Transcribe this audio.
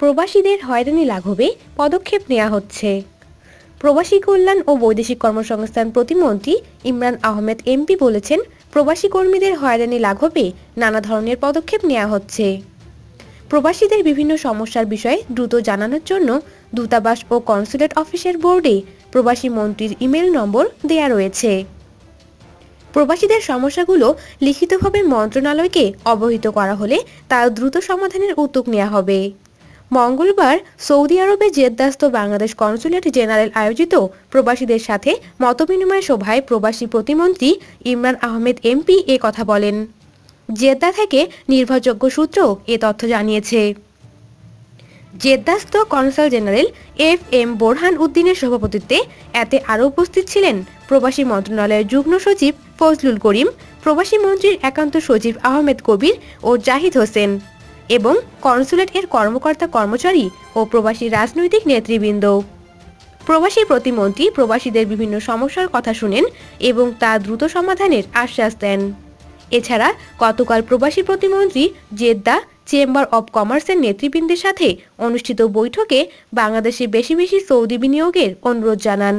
প্রবাসীদের হয়রানি লাঘবে পদক্ষেপ নেওয়া হচ্ছে। প্রবাসী কল্যাণ ও বৈদেশিক কর্মসংস্থান প্রতিমন্ত্রী ইমরান আহমেদ এমপি বলেছেন, প্রবাসী কর্মীদের হয়রানি লাঘবে নানা ধরনের পদক্ষেপ নেওয়া হচ্ছে। প্রবাসীদের বিভিন্ন সমস্যার বিষয়ে দ্রুত জানানোর জন্য দূতাবাস ও কনসুলেট অফিসের বোর্ডে প্রবাসী মন্ত্রীর ইমেল নম্বর দেয়া রয়েছে। প্রবাসীদের সমস্যাগুলো লিখিতভাবে মন্ত্রণালয়কে অবহিত করা হলে তা দ্রুত সমাধানের উদ্যোগ নেওয়া হবে। মঙ্গলবার সৌদি আরবে জেদ্দাস্ত বাংলাদেশ কনসুলেট জেনারেল আয়োজিত প্রবাসীদের সাথে মতবিনিময় সভায় প্রবাসী প্রতিমন্ত্রী ইমরান আহমেদ এমপি এ কথা বলেন। জেদ্দা থেকে নির্ভরযোগ্য সূত্র এ তথ্য জানিয়েছে। জেদ্দাস্ত consul general F M Borhan উদ্দিনের সভাপতিত্বে এতে আরও উপস্থিত ছিলেন প্রবাসী মন্ত্রণালয়ের যুগ্ম সচিব ফজলুল করিম, প্রবাসী মন্ত্রীর একান্ত সচিব আহমেদ কবির ও জাহিদ হোসেন। এবং কনসুলেট এর কর্মকর্তা কর্মচারী ও প্রবাসী রাজনৈতিক নেতৃবৃন্দ। প্রবাসী প্রতিমন্ত্রী প্রবাসীদের বিভিন্ন সমস্যার কথা শুনেন এবং তা দ্রুত সমাধানের আশ্বাস দেন। এছাড়া গতকাল প্রবাসী প্রতিমন্ত্রী জেদ্দা চেম্বার অব কমার্সের নেতৃবৃন্দের সাথে অনুষ্ঠিত বৈঠকে বাংলাদেশে বেশি বেশি সৌদি বিনিয়োগের অনুরোধ জানান।